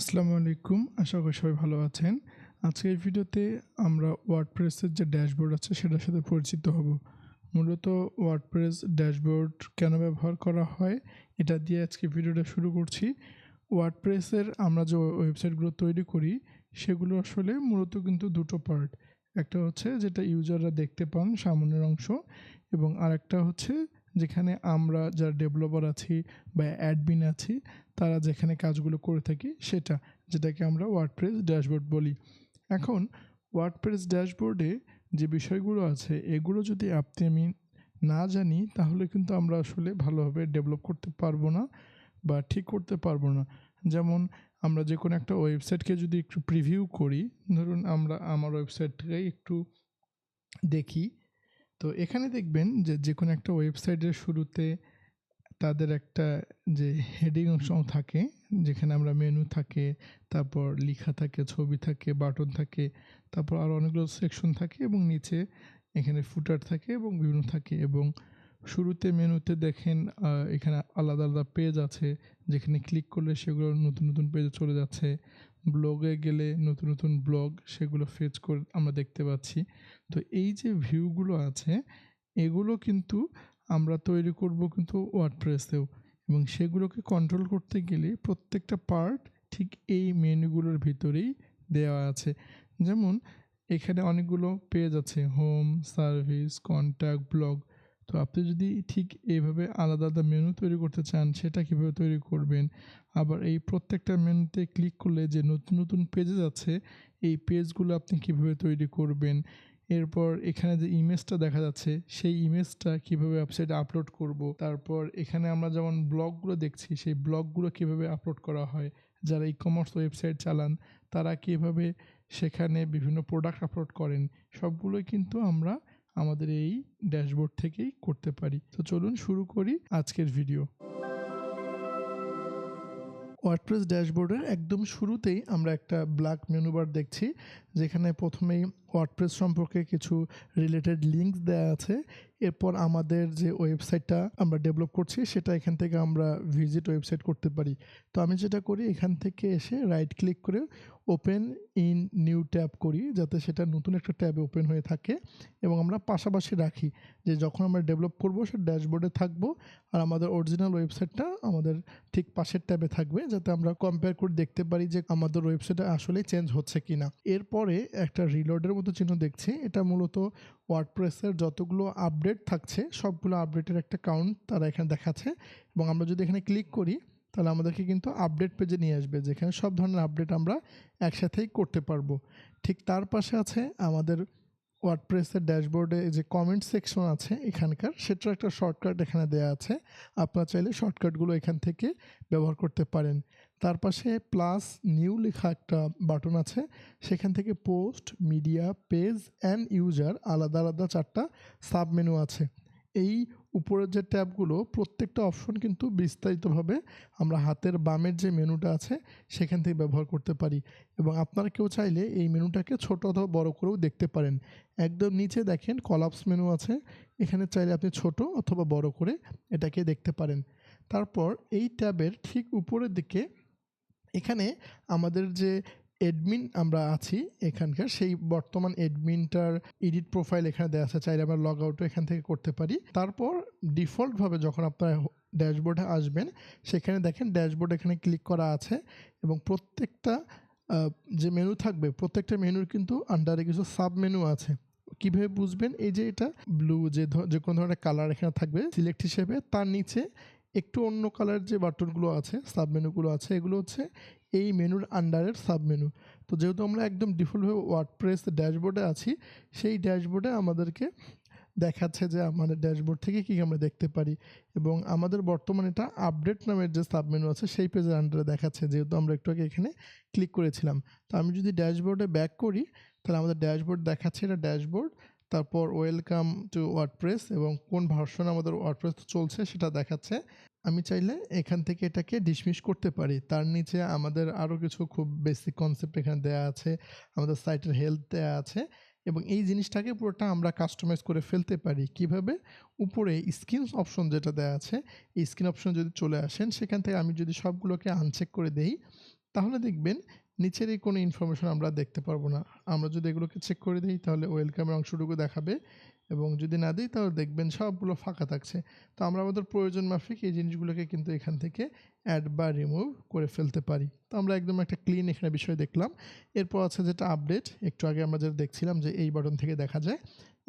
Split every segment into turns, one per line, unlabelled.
আসসালামু আলাইকুম। আশা করি সবাই ভালো আছেন। আজকের ভিডিওতে আমরা ওয়ার্ডপ্রেসের যে ড্যাশবোর্ড আছে সেটার সাথে পরিচিত হব। মূলত ওয়ার্ডপ্রেস ড্যাশবোর্ড কেন ব্যবহার করা হয়, এটা দিয়ে আজকে ভিডিওটা শুরু করছি। ওয়ার্ডপ্রেসের আমরা যে ওয়েবসাইটগুলো তৈরি করি, সেগুলো আসলে মূলত কিন্তু দুটো পার্ট একটা হচ্ছে যেটা ইউজাররা দেখতে পান সামনের অংশ এবং আরেকটা হচ্ছে যেখানে আমরা যারা ডেভেলপার আছি বা অ্যাডমিন আছি তারা যেখানে কাজগুলো করে থাকি সেটা, যেটাকে আমরা ওয়ার্ডপ্রেস ড্যাশবোর্ড বলি। এখন ওয়ার্ডপ্রেস ড্যাশবোর্ডে যে বিষয়গুলো আছে, এগুলো যদি আপনি আমি না জানি, তাহলে কিন্তু আমরা আসলে ভালোভাবে ডেভেলপ করতে পারব না বা ঠিক করতে পারব না। যেমন আমরা যে কোনো একটা ওয়েবসাইটকে যদি একটু প্রিভিউ করি, ধরুন আমরা আমার ওয়েবসাইটটাকে একটু দেখি, তো এখানে দেখবেন যে যে কোনো একটা ওয়েবসাইটের শুরুতে তাদের একটা যে হেডিং অংশ থাকে, যেখানে আমরা মেনু থাকে, তারপর লেখা থাকে, ছবি থাকে বাটন থাকে, তারপর আরও অনেকগুলো সেকশন থাকে এবং নিচে এখানে ফুটার থাকে এবং বিভিন্ন থাকে এবং শুরুতে মেনুতে দেখেন এখানে আলাদা আলাদা পেজ আছে, যেখানে ক্লিক করলে সেগুলো নতুন নতুন পেজে চলে যাচ্ছে। ব্লগে গেলে নতুন নতুন ব্লগ সেগুলো ফেজ করে আমরা দেখতে পাচ্ছি। তো এই যে ভিউগুলো আছে, এগুলো কিন্তু আমরা তৈরি করব কিন্তু ওয়ার্ডপ্রেসেও এবং সেগুলোকে কন্ট্রোল করতে গেলে প্রত্যেকটা পার্ট ঠিক এই মেনুগুলোর ভিতরেই দেওয়া আছে। যেমন, এখানে অনেকগুলো পেজ আছে হোম সার্ভিস কন্ট্যাক্ট ব্লগ তো আপনি যদি ঠিক এইভাবে আলাদা আলাদা মেনু তৈরি করতে চান, সেটা কীভাবে তৈরি করবেন? আবার এই প্রত্যেকটা মেনুতে ক্লিক করলে যে নতুন নতুন পেজেস আছে, এই পেজগুলো আপনি কীভাবে তৈরি করবেন? এরপর এখানে যে ইমেজটা দেখা যাচ্ছে, সেই ইমেজটা কীভাবে ওয়েবসাইটে আপলোড করব, তারপর এখানে আমরা যেমন ব্লগগুলো দেখছি, সেই ব্লগগুলো কীভাবে আপলোড করা হয়, যারা ই কমার্স ওয়েবসাইট চালান, তারা কীভাবে সেখানে বিভিন্ন প্রোডাক্ট আপলোড করেন, সবগুলোই কিন্তু আমরা আমাদের এই ড্যাশবোর্ড থেকেই করতে পারি। তো চলুন শুরু করি আজকের ভিডিও ওয়ার্ডপ্রেস ড্যাশবোর্ডের একদম শুরুতেই আমরা একটা ব্ল্যাক মেনুবার দেখছি, যেখানে প্রথমেই ওয়ার্ডপ্রেস সম্পর্কে কিছু রিলেটেড লিঙ্ক দেওয়া আছে। এরপর আমাদের যে ওয়েবসাইটটা আমরা ডেভেলপ করছি, সেটা এখান থেকে আমরা ভিজিট ওয়েবসাইট করতে পারি। তো আমি যেটা করি, এখান থেকে এসে রাইট ক্লিক করে ওপেন ইন নিউ ট্যাব করি, যাতে সেটা নতুন একটা ট্যাবে ওপেন হয়ে থাকে এবং আমরা পাশাপাশি রাখি যে যখন আমরা ডেভেলপ করব, সে ড্যাশবোর্ডে থাকব আর আমাদের অরিজিনাল ওয়েবসাইটটা আমাদের ঠিক পাশের ট্যাবে থাকবে, যাতে আমরা কম্পেয়ার করে দেখতে পারি যে আমাদের ওয়েবসাইটে আসলেই চেঞ্জ হচ্ছে কি না এরপরে একটা রিলোডের মতো চিহ্ন দেখছি, এটা মূলত ওয়ার্ডপ্রেসের যতগুলো আপডেট থাকছে, সবগুলো আপডেটের একটা কাউন্ট তারা এখানে দেখাচ্ছে এবং আমরা যদি এখানে ক্লিক করি তাহলে আমাদেরকে কিন্তু আপডেট পেজে নিয়ে আসবে, যেখানে সব ধরনের আপডেট আমরা একসাথেই করতে পারব। ঠিক তার পাশে আছে আমাদের ওয়ার্ডপ্রেসের ড্যাশবোর্ডে যে কমেন্ট সেকশন আছে এখানকার, সেটার একটা শর্টকাট এখানে দেওয়া আছে। আপনারা চাইলে শর্টকাটগুলো এখান থেকে ব্যবহার করতে পারেন। তার পাশে প্লাস নিউ লেখা একটা বাটন আছে, সেখান থেকে post media page and user আলাদা আলাদা চারটা সাবমেনু আছে। এই উপরের যে ট্যাবগুলো, প্রত্যেকটা অপশন কিন্তু বিস্তারিতভাবে আমরা হাতের বামের যে মেনুটা আছে, সেখান থেকে ব্যবহার করতে পারি। এবং আপনারা কেউ চাইলে এই মেনুটাকে ছোট অথবা বড় করেও দেখতে পারেন। একদম নিচে দেখেন কলাপস মেনু আছে, এখানে চাইলে আপনি ছোট অথবা বড় করে এটাকে দেখতে পারেন। তারপর এই ট্যাবের ঠিক উপরের দিকে, এখানে আমাদের যে এডমিন আমরা আছি এখানকার, সেই বর্তমান এডমিনটার এডিট প্রোফাইল এখানে দেওয়া আছে, চাইলে আমরা লগ আউটও এখান থেকে করতে পারি। তারপর ডিফল্টভাবে যখন আপনার ড্যাশবোর্ডে আসবেন, সেখানে দেখেন ড্যাশবোর্ড এখানে ক্লিক করা আছে এবং প্রত্যেকটা যে মেনু থাকবে, প্রত্যেকটা মেনুর কিন্তু আন্ডারে কিছু সাব মেনু আছে। কীভাবে বুঝবেন? এই যে এটা ব্লু যে যে কোনো ধরনের কালার এখানে থাকবে সিলেক্ট হিসেবে তার নিচে একটু অন্য কালার যে বাটনগুলো আছে সাব মেনুগুলো আছে, এগুলো হচ্ছে এই মেনুর আন্ডারের সাব মেনু তো যেহেতু আমরা একদম ডিফল্টভাবে ওয়ার্ডপ্রেস ড্যাশবোর্ডে আছি, সেই ড্যাশবোর্ডে আমাদেরকে দেখাচ্ছে যে আমাদের ড্যাশবোর্ড থেকে কী আমরা দেখতে পারি এবং আমাদের বর্তমানে এটা আপডেট নামের যে সাব মেনু আছে, সেই পেজের আন্ডারে দেখাচ্ছে, যেহেতু আমরা একটু আগে এখানে ক্লিক করেছিলাম। তো আমি যদি ড্যাশবোর্ডে ব্যাক করি, তাহলে আমাদের ড্যাশবোর্ড দেখাচ্ছে এটা ড্যাশবোর্ড তারপর ওয়েলকাম টু ওয়ার্ডপ্রেস এবং কোন ভার্সন আমাদের ওয়ার্ডপ্রেস চলছে সেটা দেখাচ্ছে। আমি চাইলে এখান থেকে এটাকে ডিসমিস করতে পারি। তার নিচে আমাদের আরও কিছু খুব বেসিক কনসেপ্ট এখানে দেওয়া আছে, আমাদের সাইটের হেলথ দেওয়া আছে এবং এই জিনিসটাকে পুরোটা আমরা কাস্টমাইজ করে ফেলতে পারি। কীভাবে? উপরে স্ক্রিন অপশন যেটা দেওয়া আছে, এই স্ক্রিন অপশন যদি চলে আসেন, সেখান থেকে আমি যদি সবগুলোকে আনচেক করে দেই, তাহলে দেখবেন নিচের এই কোনো ইনফরমেশন আমরা দেখতে পারব না। আমরা যদি এগুলোকে চেক করে দিই, তাহলে ওয়েলকামের অংশটুকু দেখাবে। এবং যদি না দিই তাহলে দেখবেন সবগুলো ফাঁকা থাকছে। তো আমরা আমাদের প্রয়োজন মাফিক এই জিনিসগুলোকে কিন্তু এখান থেকে অ্যাড বা রিমুভ করে ফেলতে পারি। তো আমরা একদম একটা ক্লিন এখানে বিষয় দেখলাম। এরপর আছে যেটা আপডেট একটু আগে আমরা যেটা দেখছিলাম যে এই বাটন থেকে দেখা যায়।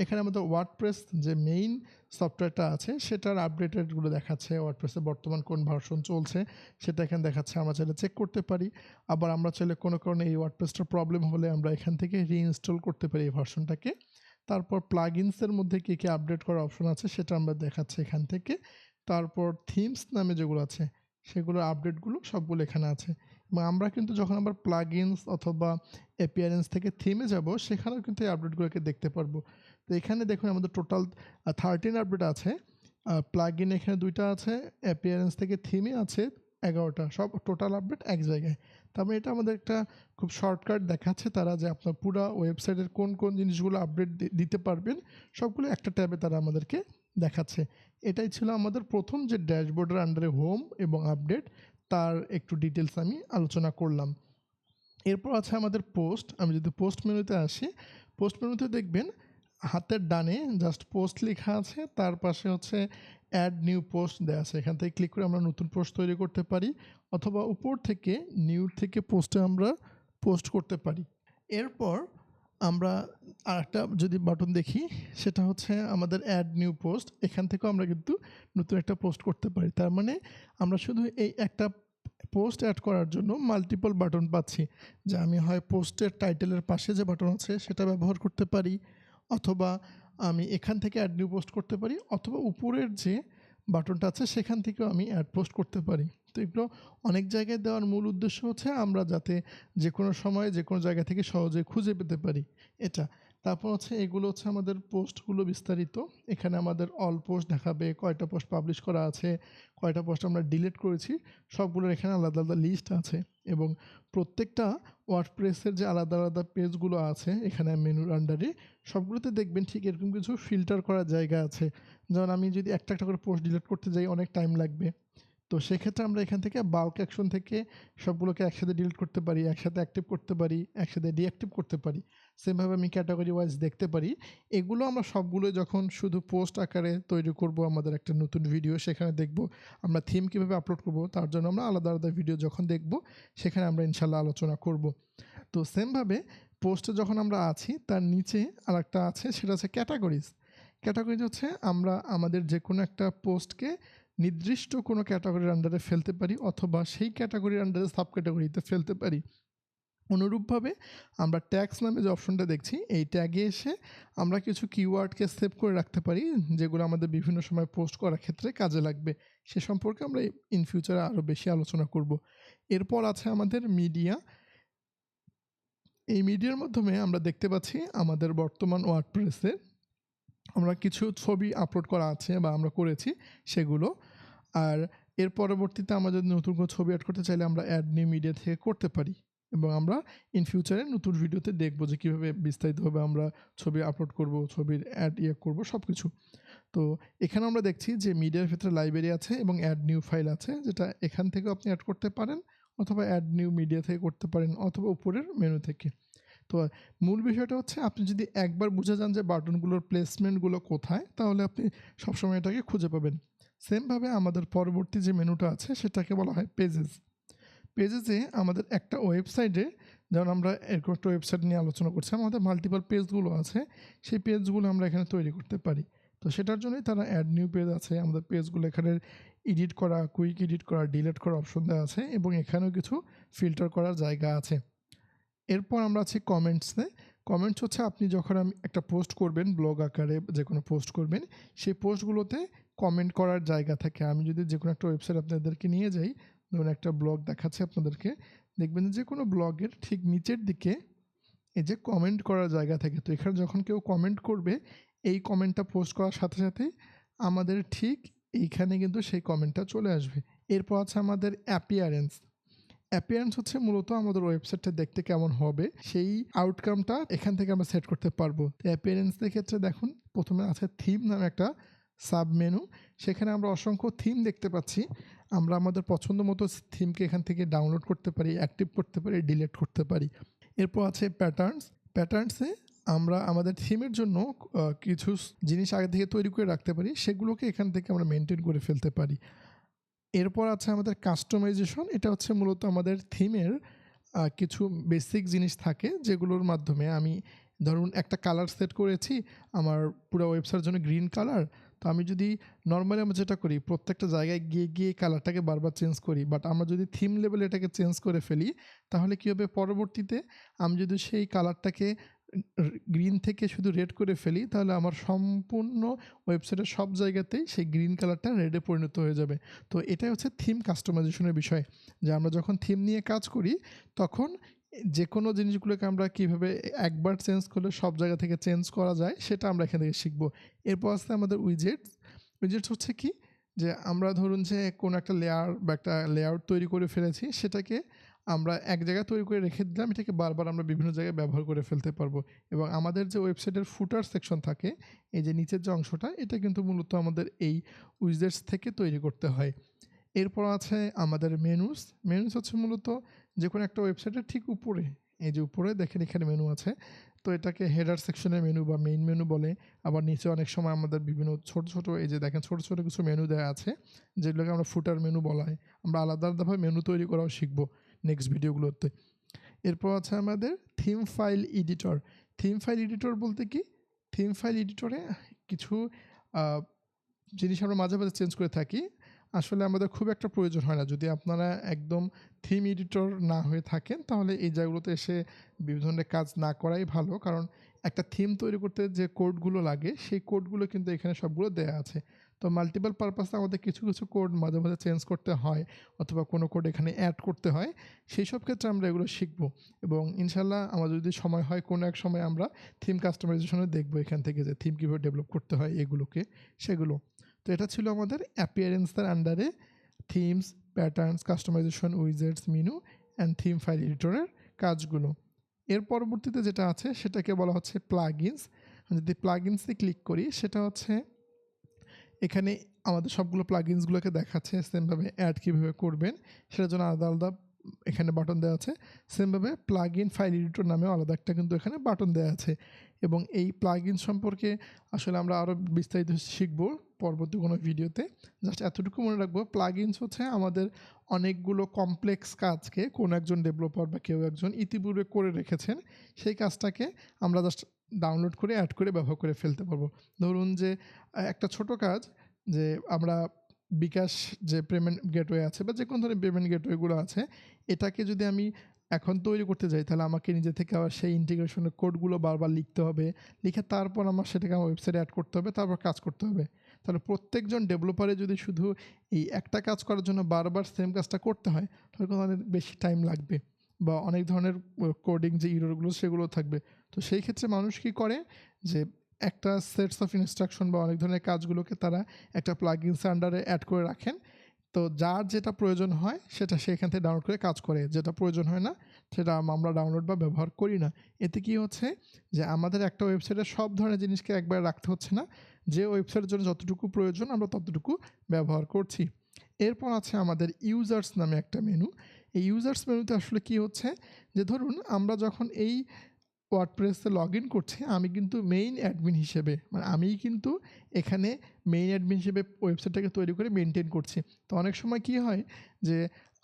এখানে আমাদের ওয়ার্ডপ্রেস যে মেইন সফটওয়্যারটা আছে, সেটার আপডেটেডগুলো দেখাচ্ছে ওয়ার্ডপ্রেসে বর্তমান কোন ভার্সন চলছে, সেটা এখানে দেখাচ্ছে, আমরা চাইলে চেক করতে পারি। আবার আমরা চাইলে কোনো কারণে এই ওয়ার্ডপ্রেসটার প্রবলেম হলে আমরা এখান থেকে রিইনস্টল করতে পারি এই ভার্সনটাকে তারপর প্লাগইনসের মধ্যে কী কী আপডেট করার অপশন আছে সেটা আমরা দেখাচ্ছি এখান থেকে। তারপর থিমস নামে যেগুলো আছে সেগুলোর আপডেটগুলো সবগুলো এখানে আছে। এবং আমরা কিন্তু যখন আবার প্লাগইনস অথবা অ্যাপিয়ারেন্স থেকে থিমে যাব, সেখানেও কিন্তু এই আপডেটগুলোকে দেখতে পারব। তো এখানে দেখুন আমাদের টোটাল থার্টিন আপডেট আছে। প্লাগ ইন এখানে দুইটা আছে অ্যাপিয়ারেন্স থেকে থিমে আছে এগারোটা। সব টোটাল আপডেট এক জায়গায়। তারপরে এটা আমাদের একটা খুব শর্টকাট দেখাচ্ছে তারা যে আপনার পুরো ওয়েবসাইটের কোন কোন জিনিসগুলো আপডেট দিতে পারবেন, সবগুলো একটা ট্যাবে তারা আমাদেরকে দেখাচ্ছে। এটাই ছিল আমাদের প্রথম যে ড্যাশবোর্ডের আন্ডারে হোম এবং আপডেট তার একটু ডিটেলস আমি আলোচনা করলাম। এরপর আছে আমাদের পোস্ট আমি যদি পোস্ট মেনুতে আসি পোস্ট মেনুতে দেখবেন হাতের ডানে জাস্ট পোস্ট লেখা আছে, তার পাশে হচ্ছে অ্যাড নিউ পোস্ট দেওয়া আছে। এখান থেকে ক্লিক করে আমরা নতুন পোস্ট তৈরি করতে পারি, অথবা উপর থেকে নিউ থেকে পোস্টে আমরা পোস্ট করতে পারি। এরপর আমরা আর একটা যদি বাটন দেখি, সেটা হচ্ছে আমাদের অ্যাড নিউ পোস্ট এখান থেকেও আমরা কিন্তু নতুন একটা পোস্ট করতে পারি। তার মানে আমরা শুধু এই একটা পোস্ট অ্যাড করার জন্য মাল্টিপল বাটন পাচ্ছি। যে আমি হয় পোস্টের টাইটেলের পাশে যে বাটন আছে, সেটা ব্যবহার করতে পারি। অথবা আমি এখান থেকে অ্যাড নিউ পোস্ট করতে পারি, অথবা উপরের যে বাটনটা আছে সেখান থেকেও আমি অ্যাড পোস্ট করতে পারি। তো এগুলো অনেক জায়গায় দেওয়ার মূল উদ্দেশ্য হচ্ছে আমরা যাতে যে কোনো সময় যে কোনো জায়গা থেকে সহজে খুঁজে পেতে পারি। এটা। তারপর হচ্ছে এগুলো হচ্ছে আমাদের পোস্টগুলো বিস্তারিত। এখানে আমাদের অল পোস্ট দেখাবে, কয়টা পোস্ট পাবলিশ করা আছে, কয়টা পোস্ট আমরা ডিলিট করেছি, সবগুলোর এখানে আলাদা আলাদা লিস্ট আছে এবং প্রত্যেকটা ওয়ার্ডপ্রেসের যে আলাদা আলাদা পেজগুলো আছে, এখানে মেনুর আন্ডারে সবগুলোতে দেখবেন ঠিক এরকম কিছু ফিল্টার করার জায়গা আছে। যেমন আমি যদি একটা একটা করে পোস্ট ডিলিট করতে যাই, অনেক টাইম লাগবে। তো সেক্ষেত্রে আমরা এখান থেকে বাল্ক অ্যাকশন থেকে সবগুলোকে একসাথে ডিলিট করতে পারি, একসাথে অ্যাক্টিভ করতে পারি, একসাথে ডিঅ্যাক্টিভ করতে পারি। সেমভাবে আমি ক্যাটাগরি ওয়াইজ দেখতে পারি। এগুলো আমরা সবগুলো যখন শুধু পোস্ট আকারে তৈরি করব আমাদের একটা নতুন ভিডিও সেখানে দেখব আমরা থিম কীভাবে আপলোড করব, তার জন্য আমরা আলাদা আলাদা ভিডিও যখন দেখব, সেখানে আমরা ইনশাল্লাহ আলোচনা করব। তো সেমভাবে পোস্টে যখন আমরা আছি, তার নিচে আর একটা আছে, সেটা হচ্ছে ক্যাটাগরিজ ক্যাটাগরিজ হচ্ছে আমরা আমাদের যে কোনো একটা পোস্টকে নির্দিষ্ট কোনো ক্যাটাগরির আন্ডারে ফেলতে পারি অথবা সেই ক্যাটাগরির আন্ডারে সাব ক্যাটাগরিতে ফেলতে পারি। অনুরূপভাবে আমরা ট্যাক্স নামে যে অপশনটা দেখছি, এই ট্যাগে এসে আমরা কিছু কিওয়ার্ডকে সেভ করে রাখতে পারি, যেগুলো আমাদের বিভিন্ন সময় পোস্ট করার ক্ষেত্রে কাজে লাগবে। সে সম্পর্কে আমরা ইন ফিউচারে আরও বেশি আলোচনা করব। এরপর আছে আমাদের মিডিয়া এই মিডিয়ার মাধ্যমে আমরা দেখতে পাচ্ছি আমাদের বর্তমান ওয়ার্ডপ্রেসে আমরা কিছু ছবি আপলোড করা আছে বা আমরা করেছি, সেগুলো। আর এর পরবর্তীতে আমরা যদি নতুন কোনো ছবি অ্যাড করতে চাইলে আমরা অ্যাড নিউ মিডিয়া থেকে করতে পারি এবং আমরা ইন ফিউচারে নতুন ভিডিওতে দেখব যে কীভাবে বিস্তারিতভাবে আমরা ছবি আপলোড করব, ছবির অ্যাড ইয়ে করব সব কিছু তো এখানে আমরা দেখছি যে মিডিয়ার ক্ষেত্রে লাইব্রেরি আছে এবং অ্যাড নিউ ফাইল আছে, যেটা এখান থেকে আপনি অ্যাড করতে পারেন অথবা অ্যাড নিউ মিডিয়া থেকে করতে পারেন অথবা উপরের মেনু থেকে। তো মূল বিষয়টা হচ্ছে আপনি যদি একবার বুঝে যান যে বাটনগুলোর প্লেসমেন্টগুলো কোথায়, তাহলে আপনি সবসময় এটাকে খুঁজে পাবেন। সেমভাবে আমাদের পরবর্তী যে মেনুটা আছে, সেটাকে বলা হয় পেজেস পেজেসে আমাদের একটা ওয়েবসাইটে যেমন আমরা এরকম একটা ওয়েবসাইট নিয়ে আলোচনা করছি, আমাদের মাল্টিপাল পেজগুলো আছে, সেই পেজগুলো আমরা এখানে তৈরি করতে পারি। তো সেটার জন্যই তারা অ্যাড নিউ পেজ আছে, আমাদের পেজগুলো এখানে এডিট করা কুইক এডিট করা ডিলিট করা অপশন দেওয়া আছে, এবং এখানেও কিছু ফিল্টার করার জায়গা আছে। এরপর আমরা আছি কমেন্টসে কমেন্টস হচ্ছে আপনি যখন আমি একটা পোস্ট করবেন ব্লগ আকারে যে কোনো পোস্ট করবেন, সেই পোস্টগুলোতে কমেন্ট করার জায়গা থাকে। আমি যদি যে কোনো একটা ওয়েবসাইট আপনাদেরকে নিয়ে যাই, ধরুন একটা ব্লগ দেখাচ্ছে আপনাদেরকে, দেখবেন যে কোনো ব্লগের ঠিক নিচের দিকে এই যে কমেন্ট করার জায়গা থাকে। তো এখানে যখন কেউ কমেন্ট করবে, এই কমেন্টটা পোস্ট করার সাথে সাথে আমাদের ঠিক এইখানে কিন্তু সেই কমেন্টটা চলে আসবে। এরপর আছে আমাদের অ্যাপিয়ারেন্স অ্যাপিয়ারেন্স হচ্ছে মূলত আমাদের ওয়েবসাইটটা দেখতে কেমন হবে, সেই আউটকামটা এখান থেকে আমরা সেট করতে পারব। তো অ্যাপিয়ারেন্সের ক্ষেত্রে দেখুন, প্রথমে আছে থিম নামে একটা সাব মেনু। সেখানে আমরা অসংখ্য থিম দেখতে পাচ্ছি। আমরা আমাদের পছন্দ মতো থিমকে এখান থেকে ডাউনলোড করতে পারি অ্যাক্টিভ করতে পারি ডিলেট করতে পারি। এরপর আছে প্যাটার্নস প্যাটার্নসে আমরা আমাদের থিমের জন্য কিছু জিনিস আগে থেকে তৈরি করে রাখতে পারি, সেগুলোকে এখান থেকে আমরা মেনটেন করে ফেলতে পারি। এরপর আছে আমাদের কাস্টমাইজেশন এটা হচ্ছে মূলত আমাদের থিমের কিছু বেসিক জিনিস থাকে যেগুলোর মাধ্যমে আমি ধরুন একটা কালার সেট করেছি, আমার পুরো ওয়েবসাইটের জন্য গ্রিন কালার তো আমি যদি নর্মালি আমরা যেটা করি, প্রত্যেকটা জায়গায় গিয়ে গিয়ে কালারটাকে বারবার চেঞ্জ করি বাট আমরা যদি থিম লেভেলে এটাকে চেঞ্জ করে ফেলি, তাহলে কী হবে? পরবর্তীতে আমি যদি সেই কালারটাকে গ্রিন থেকে শুধু রেড করে ফেলি, তাহলে আমার সম্পূর্ণ ওয়েবসাইটের সব জায়গাতেই সেই গ্রিন কালারটা রেডে পরিণত হয়ে যাবে। তো এটাই হচ্ছে থিম কাস্টমাইজেশনের বিষয়। যে আমরা যখন থিম নিয়ে কাজ করি, তখন যে কোনো জিনিসগুলোকে আমরা কীভাবে একবার চেঞ্জ করলে সব জায়গা থেকে চেঞ্জ করা যায়, সেটা আমরা এখান থেকে শিখব। এরপর আসছে আমাদের উইজেটস উইজেটস হচ্ছে কি? যে আমরা ধরুন যে কোনো একটা লেয়ার বা একটা লেআউট তৈরি করে ফেলেছি, সেটাকে আমরা এক জায়গায় তৈরি করে রেখে দিলাম, এটাকে বারবার আমরা বিভিন্ন জায়গায় ব্যবহার করে ফেলতে পারব। এবং আমাদের যে ওয়েবসাইটের ফুটার সেকশন থাকে, এই যে নিচের যে অংশটা, এটা কিন্তু মূলত আমাদের এই উইজেটস থেকে তৈরি করতে হয়। এরপর আছে আমাদের মেনুস মেনুস হচ্ছে মূলত যে কোনো একটা ওয়েবসাইটের ঠিক উপরে, এই যে উপরে দেখেন এখানে মেনু আছে। তো এটাকে হেডার সেকশনের মেনু বা মেইন মেনু বলে। আবার নিচে অনেক সময় আমাদের বিভিন্ন ছোট ছোট, এই যে দেখেন ছোট ছোট কিছু মেনু দেওয়া আছে, যেগুলোকে আমরা ফুটার মেনু বলা হয় আমরা আলাদা আলাদাভাবে মেনু তৈরি করাও শিখব নেক্সট ভিডিওগুলোতে এরপর আছে আমাদের theme file editor theme file editor বলতে কি? থিম ফাইল এডিটরে কিছু জিনিস আমরা মাঝে মাঝে চেঞ্জ করে থাকি। আসলে আমাদের খুব একটা প্রয়োজন হয় না। যদি আপনারা একদম থিম এডিটর না হয়ে থাকেন, তাহলে এই জায়গাগুলোতে এসে বিভিন্ন ধরনের কাজ না করাই ভালো। কারণ একটা থিম তৈরি করতে যে কোডগুলো লাগে, সেই কোডগুলো কিন্তু এখানে সবগুলো দেয়া আছে। তো মাল্টিপল পারপাসে আমাদের কিছু কিছু কোড মাঝে মাঝে চেঞ্জ করতে হয়, অথবা কোনো কোড এখানে অ্যাড করতে হয়, সেই সব ক্ষেত্রে আমরা এগুলো শিখব। এবং ইনশাল্লাহ আমাদের যদি সময় হয়, কোনো এক সময় আমরা থিম কাস্টমাইজেশনে দেখব এখান থেকে যে থিম কীভাবে ডেভেলপ করতে হয় এগুলোকে, সেগুলো। তো এটা ছিল আমাদের অ্যাপিয়ারেন্সের আন্ডারে themes patterns customization widgets menu and theme file এডিটরের কাজগুলো। এর পরবর্তীতে যেটা আছে সেটাকে বলা হচ্ছে প্লাগইনস যদি প্লাগইনসে ক্লিক করি সেটা হচ্ছে এখানে আমাদের সবগুলো প্লাগইনসগুলোকে দেখাচ্ছে সেমভাবে অ্যাড কীভাবে করবেন। সেটার জন্য আলাদা আলাদা এখানে বাটন দেওয়া আছে। সেমভাবে প্লাগ ইন ফাইল এডিটর নামে আলাদা একটা কিন্তু এখানে বাটন দেওয়া আছে। এবং এই প্লাগ সম্পর্কে আসলে আমরা আরও বিস্তারিত শিখব পরবর্তী কোনো ভিডিওতে। জাস্ট এতটুকু মনে রাখব প্লাগ হচ্ছে আমাদের অনেকগুলো কমপ্লেক্স কাজকে কোনো একজন ডেভেলপার বা কেউ একজন ইতিপূর্বে করে রেখেছেন, সেই কাজটাকে আমরা জাস্ট ডাউনলোড করে অ্যাড করে, ব্যবহার করে ফেলতে পারব। ধরুন যে, একটা ছোট কাজ যে আমরা বিকাশ যে পেমেন্ট গেটওয়ে আছে বা যে কোনো ধরনের পেমেন্ট গেটওয়েগুলো আছে, এটাকে যদি আমি এখন তৈরি করতে যাই, তাহলে আমাকে নিজে থেকে আবার সেই ইন্টিগ্রেশনের কোডগুলো বারবার লিখতে হবে। লিখে তারপর আমার সেটাকে আমার ওয়েবসাইটে অ্যাড করতে হবে, তারপর কাজ করতে হবে। তাহলে প্রত্যেকজন ডেভেলপারে যদি শুধু এই একটা কাজ করার জন্য বারবার সেম কাজটা করতে হয়, তাহলে কিন্তু অনেক বেশি টাইম লাগবে। বা অনেক ধরনের কোডিং যে ইরোরগুলো সেগুলো থাকবে। তো সেই ক্ষেত্রে মানুষ কী করে? যে একটা সেটস অফ ইনস্ট্রাকশন বা অনেক ধরনের কাজগুলোকে তারা একটা প্লাগইনস আন্ডারে অ্যাড করে রাখেন। তো যার যেটা প্রয়োজন হয়, সেটা সেখান থেকে ডাউনলোড করে কাজ করে। যেটা প্রয়োজন হয় না, সেটা আমরা ডাউনলোড বা ব্যবহার করি না। এতে কি হচ্ছে যে আমাদের একটা ওয়েবসাইটে সব ধরনের জিনিসকে একবার রাখতে হচ্ছে না। যে ওয়েবসাইটের জন্য যতটুকু প্রয়োজন, আমরা ততটুকু ব্যবহার করছি। এরপর আছে আমাদের ইউজার্স নামে একটা মেনু এই ইউজার্স মেনুতে আসলে কি হচ্ছে যে ধরুন, আমরা যখন এই ওয়ার্ডপ্রেসে লগ ইন করছি, আমি কিন্তু মেইন অ্যাডমিন হিসেবে মানে আমিই কিন্তু এখানে মেইন অ্যাডমিন হিসেবে ওয়েবসাইটটাকে তৈরি করে মেনটেন করছি। তো অনেক সময় কি হয় যে,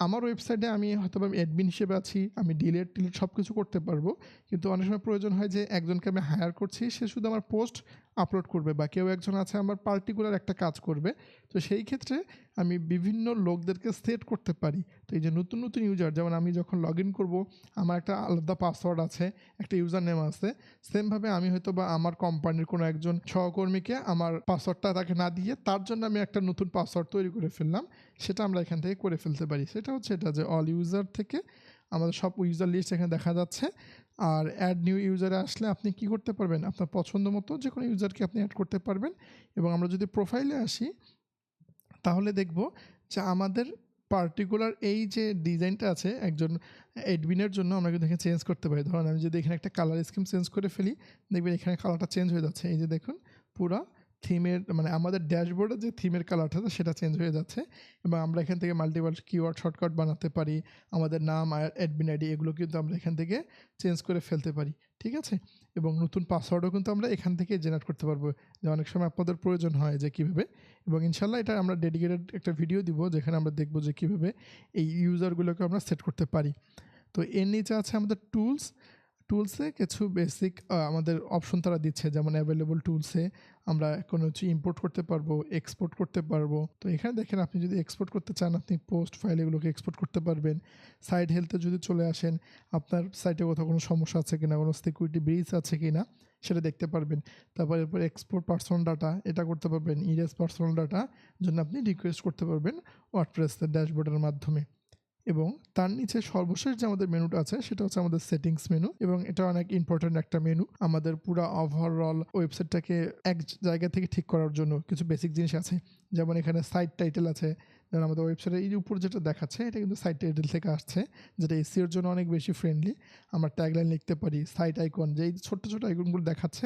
আমার ওয়েবসাইটে আমি হয়তো আমি অ্যাডমিন হিসেবে আছি, আমি ডিলেট টিলেট সব কিছু করতে পারব, কিন্তু অনেক সময় প্রয়োজন হয় যে, একজনকে আমি হায়ার করছি, সে শুধু আমার পোস্ট আপলোড করবে বা কেউ একজন আছে আমার পার্টিকুলার একটা কাজ করবে, তো সেই ক্ষেত্রে আমি বিভিন্ন লোকদেরকে সেট করতে পারি। তো এই যে নতুন নতুন ইউজার যেমন আমি যখন লগ ইন করব, আমার একটা আলাদা পাসওয়ার্ড আছে, একটা ইউজার নেম আছে সেমভাবে আমি হয়তো বা আমার কোম্পানির কোনো একজন সহকর্মীকে আমার পাসওয়ার্ডটা তাকে না দিয়ে তার জন্য আমি একটা নতুন পাসওয়ার্ড তৈরি করে ফেললাম, সেটা আমরা এখান থেকে করে ফেলতে পারি। সেটা হচ্ছে এটা যে অল ইউজার থেকে আমাদের সব ইউজার লিস্ট এখানে দেখা যাচ্ছে। আর অ্যাড নিউ ইউজারে আসলে আপনি কি করতে পারবেন? আপনার পছন্দ মতো যে কোনো ইউজারকে আপনি অ্যাড করতে পারবেন। এবং আমরা যদি প্রোফাইলে আসি, তাহলে দেখব যে আমাদের পার্টিকুলার এই যে ডিজাইনটা আছে, একজন এডমিনের জন্য আমরা কিন্তু এখানে চেঞ্জ করতে পারি। ধরুন আমি যদি এখানে একটা কালার স্কিম চেঞ্জ করে ফেলি, দেখবেন এখানে কালারটা চেঞ্জ হয়ে যাচ্ছে। এই যে দেখুন, পুরা থিমের মানে আমাদের ড্যাশবোর্ডে যে থিমের কালারটা সেটা চেঞ্জ হয়ে যাচ্ছে। এবং আমরা এখান থেকে মাল্টিপাল কিওয়ার্ড শর্টকাট বানাতে পারি, আমাদের নাম অ্যাডমিন আইডি এগুলো কিন্তু আমরা এখান থেকে চেঞ্জ করে ফেলতে পারি, ঠিক আছে? এবং নতুন পাসওয়ার্ডও কিন্তু আমরা এখান থেকে জেনারেট করতে পারব, যে অনেক সময় আপনাদের প্রয়োজন হয় যে কীভাবে। এবং ইনশাল্লাহ এটা আমরা ডেডিকেটেড একটা ভিডিও দিব, যেখানে আমরা দেখব যে কীভাবে এই ইউজারগুলোকে আমরা সেট করতে পারি। তো এর নিচে আছে আমাদের টুলস টুলসে কিছু বেসিক আমাদের অপশন তারা দিচ্ছে, যেমন অ্যাভেলেবল টুলসে আমরা কোনো হচ্ছে ইম্পোর্ট করতে পারব এক্সপোর্ট করতে পারব। তো এখানে দেখেন, আপনি যদি এক্সপোর্ট করতে চান, আপনি পোস্ট ফাইল এগুলোকে এক্সপোর্ট করতে পারবেন। সাইড হেলথে যদি চলে আসেন, আপনার সাইটে কোথাও কোনো সমস্যা আছে কিনা, কোনো সিকিউরিটি ব্রিজ আছে কিনা, সেটা দেখতে পারবেন। তারপর এরপর এক্সপোর্ট পার্সোনাল ডাটা এটা করতে পারবেন। ইরেস পার্সোনাল ডাটা জন্য আপনি রিকোয়েস্ট করতে পারবেন ওয়ার্ডপ্রেসের ড্যাশবোর্ডের মাধ্যমে। এবং তার নিচে সর্বশেষ যে আমাদের মেনুটা আছে, সেটা হচ্ছে আমাদের সেটিংস মেনু এবং এটা অনেক ইম্পর্টেন্ট একটা মেনু আমাদের পুরো ওভারঅল ওয়েবসাইটটাকে এক জায়গা থেকে ঠিক করার জন্য কিছু বেসিক জিনিস আছে। যেমন এখানে সাইট টাইটেল আছে যেমন আমাদের ওয়েবসাইটের এই উপর যেটা দেখাচ্ছে, এটা কিন্তু সাইট টাইটেল থেকে আসছে, যেটা এসিওর জন্য অনেক বেশি ফ্রেন্ডলি আমরা ট্যাগলাইন লিখতে পারি সাইট আইকন যে এই ছোট্ট ছোটো আইকনগুলো দেখাচ্ছে,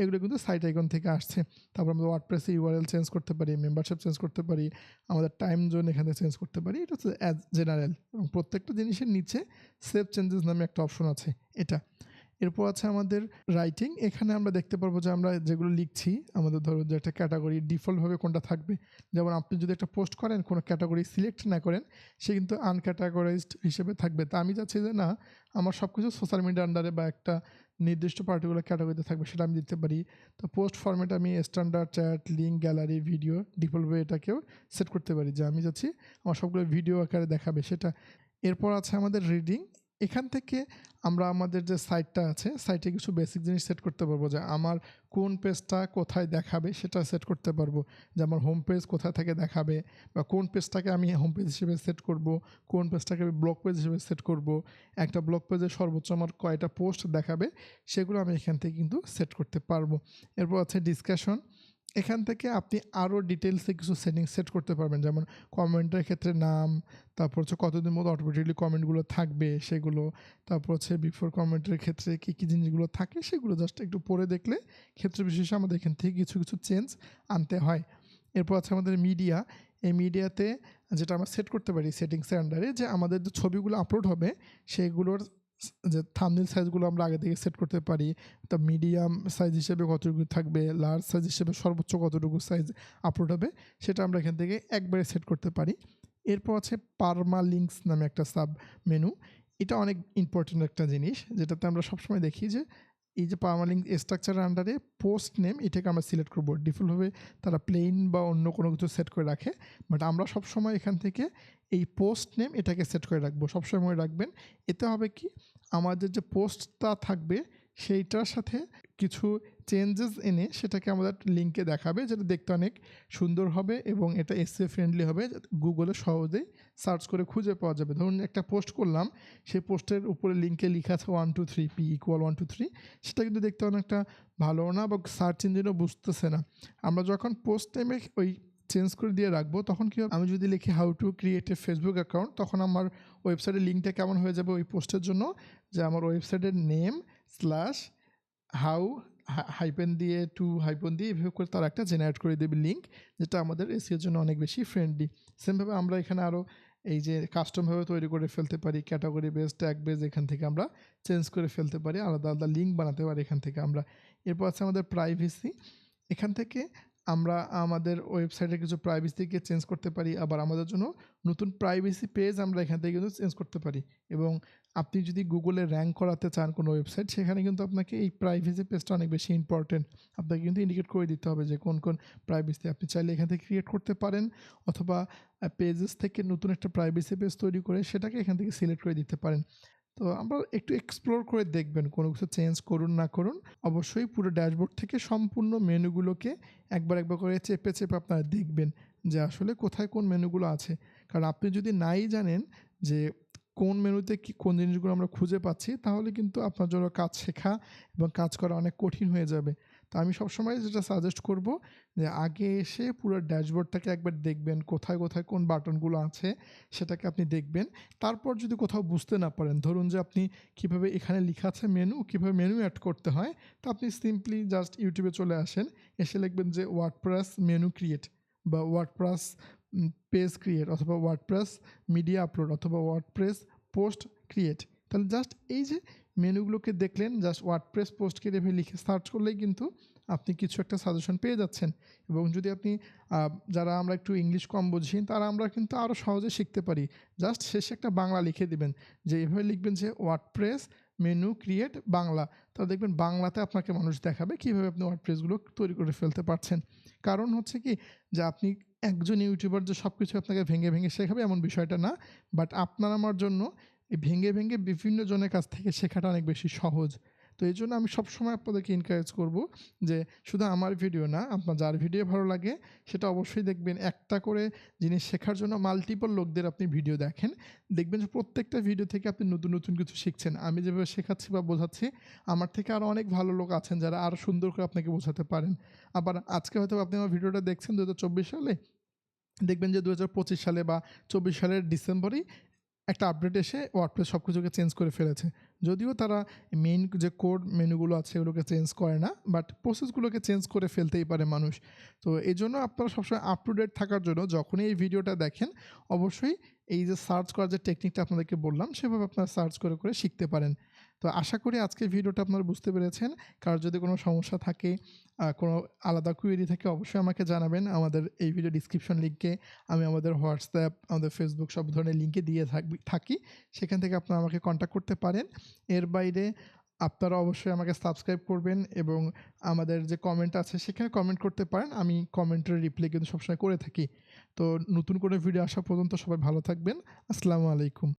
এগুলো কিন্তু সাইট আইকন থেকে আসছে। তারপর আমরা ওয়ার্ডপ্রেসে ইউআরএল চেঞ্জ করতে পারি মেম্বারশিপ চেঞ্জ করতে পারি, আমাদের টাইম জোন এখানে চেঞ্জ করতে পারি, এটা হচ্ছে অ্যাজ জেনারেল এবং প্রত্যেকটা জিনিসের নিচে সেভ চেঞ্জেস নামে একটা অপশন আছে, এটা। এরপর আছে আমাদের রাইটিং এখানে আমরা দেখতে পারব যে আমরা যেগুলো লিখছি, আমাদের ধরো যে একটা ক্যাটাগরি ডিফল্টভাবে কোনটা থাকবে। যেমন আপনি যদি একটা পোস্ট করেন, কোনো ক্যাটাগরি সিলেক্ট না করেন, সে কিন্তু আনক্যাটাগরাইজড হিসেবে থাকবে। তা আমি চাচ্ছি যে না, আমার সব কিছু সোশ্যাল মিডিয়া আন্ডারে বা একটা নির্দিষ্ট পার্টিকুলার ক্যাটাগরিতে থাকবে, সেটা আমি দিতে পারি। তো পোস্ট ফরম্যাট আমি standard chat link gallery video ডিফল্টভাবে এটাকেও সেট করতে পারি। যে আমি যাচ্ছি আমার সবগুলো ভিডিও আকারে দেখাবে সেটা। এরপর আছে আমাদের রিডিং এখান থেকে আমরা আমাদের যে সাইটটা আছে সাইটে কিছু বেসিক জিনিস সেট করতে পারব, যে আমার কোন পেজটা কোথায় দেখাবে সেটা সেট করতে পারব, যে আমার হোম পেজ কোথায় থেকে দেখাবে, বা কোন পেজটাকে আমি হোম পেজ হিসেবে সেট করব, কোন পেজটাকে আমি ব্লগ পেজ হিসেবে সেট করব, একটা ব্লগ পেজে সর্বোচ্চ আমার কয়টা পোস্ট দেখাবে, সেগুলো আমি এখান থেকে কিন্তু সেট করতে পারব। এরপর আছে ডিসকাশন এখান থেকে আপনি আরও ডিটেলসে কিছু সেটিং সেট করতে পারবেন। যেমন কমেন্টের ক্ষেত্রে নাম, তারপর হচ্ছে কতদিন মতো অটোমেটিকলি কমেন্টগুলো থাকবে সেগুলো, তারপর হচ্ছে বিফোর কমেন্টের ক্ষেত্রে কী কী জিনিসগুলো থাকে সেগুলো জাস্ট একটু পরে দেখলে ক্ষেত্র বিশেষে আমাদের এখান থেকে কিছু কিছু চেঞ্জ আনতে হয়। এরপর আছে আমাদের মিডিয়া এই মিডিয়াতে যেটা আমরা সেট করতে পারি সেটিংসের আন্ডারে যে আমাদের যে ছবিগুলো আপলোড হবে সেগুলোর যে থামনিল সাইজগুলো আমরা আগে থেকে সেট করতে পারি, তা মিডিয়াম সাইজ হিসেবে কতটুকু থাকবে লার্জ সাইজ হিসেবে সর্বোচ্চ কতটুকু সাইজ আপলোড হবে, সেটা আমরা এখান থেকে একবারে সেট করতে পারি। এরপর আছে পারমা লিঙ্কস নামে একটা সাব মেনু এটা অনেক ইম্পর্টেন্ট একটা জিনিস, যেটাতে আমরা সবসময় দেখি যে এই যে পারমালিঙ্ক স্ট্রাকচারের আন্ডারে পোস্ট নেম এটাকে আমরা সিলেক্ট করব। ডিফল্টভাবে তারা প্লেন বা অন্য কোনো কিছু সেট করে রাখে। বাট আমরা সবসময় এখান থেকে এই পোস্ট নেম এটাকে সেট করে রাখব। সবসময় রাখবেন, এতে হবে কি? আমাদের যে পোস্টটা থাকবে সেইটার সাথে কিছু চেঞ্জেস এনে সেটাকে আমাদের লিঙ্কে দেখাবে, যেটা দেখতে অনেক সুন্দর হবে এবং এটা এসে ফ্রেন্ডলি হবে। গুগলে সহজেই সার্চ করে খুঁজে পাওয়া যাবে। ধরুন একটা পোস্ট করলাম, সেই পোস্টের উপরে লিঙ্কে লেখা আছে one two three P equal one two three সেটা কিন্তু দেখতে অনেকটা ভালো না বা সার্চ ইঞ্জিনও বুঝতেছে না। আমরা যখন পোস্ট টাইমে ওই চেঞ্জ করে দিয়ে রাখব, তখন কি হবে? আমি যদি লিখি how to create a Facebook account তখন আমার ওয়েবসাইটের লিঙ্কটা কেমন হয়ে যাবে ওই পোস্টের জন্য? যে আমার ওয়েবসাইটের নেম স্ল্যাশ হাউ হাইপেন দিয়ে টু হাইপেন দিয়ে এভাবে করে তারা একটা জেনারেট করে দেবে লিঙ্ক যেটা আমাদের এসিওর জন্য অনেক বেশি ফ্রেন্ডলি সেমভাবে আমরা এখানে আরও এই যে কাস্টমভাবে তৈরি করে ফেলতে পারি ক্যাটাগরি বেস ট্যাগ বেস এখান থেকে আমরা চেঞ্জ করে ফেলতে পারি, আলাদা আলাদা লিঙ্ক বানাতে পারি এখান থেকে আমরা। এরপর আছে আমাদের প্রাইভেসি এখান থেকে আমরা আমাদের ওয়েবসাইটে কিছু প্রাইভেসিকে চেঞ্জ করতে পারি, আবার আমাদের জন্য নতুন প্রাইভেসি পেজ আমরা এখান থেকে কিন্তু চেঞ্জ করতে পারি। এবং আপনি যদি গুগলে র্যাঙ্ক করাতে চান কোনো ওয়েবসাইট সেখানে কিন্তু আপনাকে এই প্রাইভেসি পেজটা অনেক বেশি ইম্পর্টেন্ট আপনাকে কিন্তু ইন্ডিকেট করে দিতে হবে যে কোন কোন প্রাইভেসি আপনি চাইলে এখান থেকে ক্রিয়েট করতে পারেন, অথবা পেজেস থেকে নতুন একটা প্রাইভেসি পেজ তৈরি করে সেটাকে এখান থেকে সিলেক্ট করে দিতে পারেন। তো আমরা একটু এক্সপ্লোর করে দেখবেন কোনো কিছু চেঞ্জ করুন, না করুন। অবশ্যই পুরো ড্যাশবোর্ড থেকে সম্পূর্ণ মেনুগুলোকে একবার একবার করে চেপে চেপে আপনারা দেখবেন যে আসলে কোথায় কোন মেনুগুলো আছে। কারণ আপনি যদি নাই জানেন যে কোন মেনুতে কি, কোন জিনিসগুলো আমরা খুঁজে পাচ্ছি, তাহলে কিন্তু আপনার জন্য কাজ শেখা এবং কাজ করা অনেক কঠিন হয়ে যাবে। তো আমি সবসময় যেটা সাজেস্ট করব যে আগে এসে পুরো ড্যাশবোর্ডটাকে একবার দেখবেন, কোথায় কোথায় কোন বাটনগুলো আছে সেটাকে আপনি দেখবেন। তারপর যদি কোথাও বুঝতে না পারেন, ধরুন যে আপনি কীভাবে এখানে লেখা আছে মেনু কীভাবে মেনু অ্যাড করতে হয়, তো আপনি সিম্পলি জাস্ট ইউটিউবে চলে আসেন, এসে লিখবেন যে ওয়ার্ডপ্রেস মেনু ক্রিয়েট বা ওয়ার্ডপ্রেস পেজ ক্রিয়েট অথবা ওয়ার্ডপ্রেস মিডিয়া আপলোড অথবা ওয়ার্ডপ্রেস পোস্ট ক্রিয়েট তাহলে জাস্ট এই যে মেনুগুলোকে দেখলেন জাস্ট ওয়ার্ডপ্রেস পোস্ট ক্রিয়েট এভাবে লিখে সার্চ করলেই কিন্তু আপনি কিছু একটা সাজেশন পেয়ে যাচ্ছেন। এবং যদি আপনি যারা আমরা একটু ইংলিশ কম বুঝি, তারা আমরা কিন্তু আরও সহজে শিখতে পারি। জাস্ট শেষে একটা বাংলা লিখে দিবেন, যে এভাবে লিখবেন যে ওয়ার্ডপ্রেস মেনু ক্রিয়েট বাংলা। তাহলে দেখবেন বাংলাতে আপনাকে মানুষ দেখাবে কীভাবে আপনি ওয়ার্ডপ্রেসগুলো তৈরি করে ফেলতে পারছেন। কারণ হচ্ছে কি, যে আপনি একজন ইউটিউবার যে সব কিছু আপনাকে ভেঙে ভেঙে শেখাবে এমন বিষয়টা না বাট আপনার আমার জন্য এই ভেঙে ভেঙে বিভিন্ন জনের কাছ থেকে শেখাটা অনেক বেশি সহজ। তো এই জন্য আমি সবসময় আপনাদেরকে এনকারেজ করব যে শুধু আমার ভিডিও না, আপনার যার ভিডিও ভালো লাগে, সেটা অবশ্যই দেখবেন। একটা করে জিনিস শেখার জন্য মাল্টিপল লোকদের আপনি ভিডিও দেখেন, দেখবেন যে প্রত্যেকটা ভিডিও থেকে আপনি নতুন নতুন কিছু শিখছেন। আমি যেভাবে শেখাচ্ছি বা বোঝাচ্ছি, আমার থেকে আরও অনেক ভালো লোক আছেন যারা আরও সুন্দর করে আপনাকে বোঝাতে পারেন। আবার আজকে হয়তো আপনি আমার ভিডিওটা দেখছেন দু হাজার চব্বিশ সালে, দেখবেন যে দু হাজার পঁচিশ সালে বা চব্বিশ সালের ডিসেম্বরেই একটা আপডেট এসে ওয়ার্ডপ্রেস সব কিছুকে চেঞ্জ করে ফেলেছে। যদিও তারা মেইন যে কোড মেনুগুলো আছে এগুলোকে চেঞ্জ করে না বাট প্রসেসগুলোকে চেঞ্জ করে ফেলতেই পারে মানুষ। তো এই জন্য আপনারা সবসময় আপ টু ডেট থাকার জন্য যখনই এই ভিডিওটা দেখেন, অবশ্যই এই যে সার্চ করার যে টেকনিকটা আপনাদেরকে বললাম, সেভাবে আপনারা সার্চ করে করে শিখতে পারেন। তো আশা করি আজকের ভিডিওটা আপনারা বুঝতে পেরেছেন। কার যদি কোনো সমস্যা থাকে কোনো আলাদা কুয়েরি থাকে, অবশ্যই আমাকে জানাবেন। আমাদের এই ভিডিও ডিসক্রিপশন লিঙ্কে আমি আমাদের হোয়াটসঅ্যাপ আমাদের ফেসবুক সব ধরনের লিঙ্কে দিয়ে থাকি সেখান থেকে আপনারা আমাকে কন্ট্যাক্ট করতে পারেন। এর বাইরে আপনারা অবশ্যই আমাকে সাবস্ক্রাইব করবেন এবং আমাদের যে কমেন্ট আছে, সেখানে কমেন্ট করতে পারেন। আমি কমেন্টের রিপ্লাই কিন্তু সবসময় করে থাকি। তো নতুন করে ভিডিও আসা পর্যন্ত সবাই ভালো থাকবেন। আসসালামু আলাইকুম।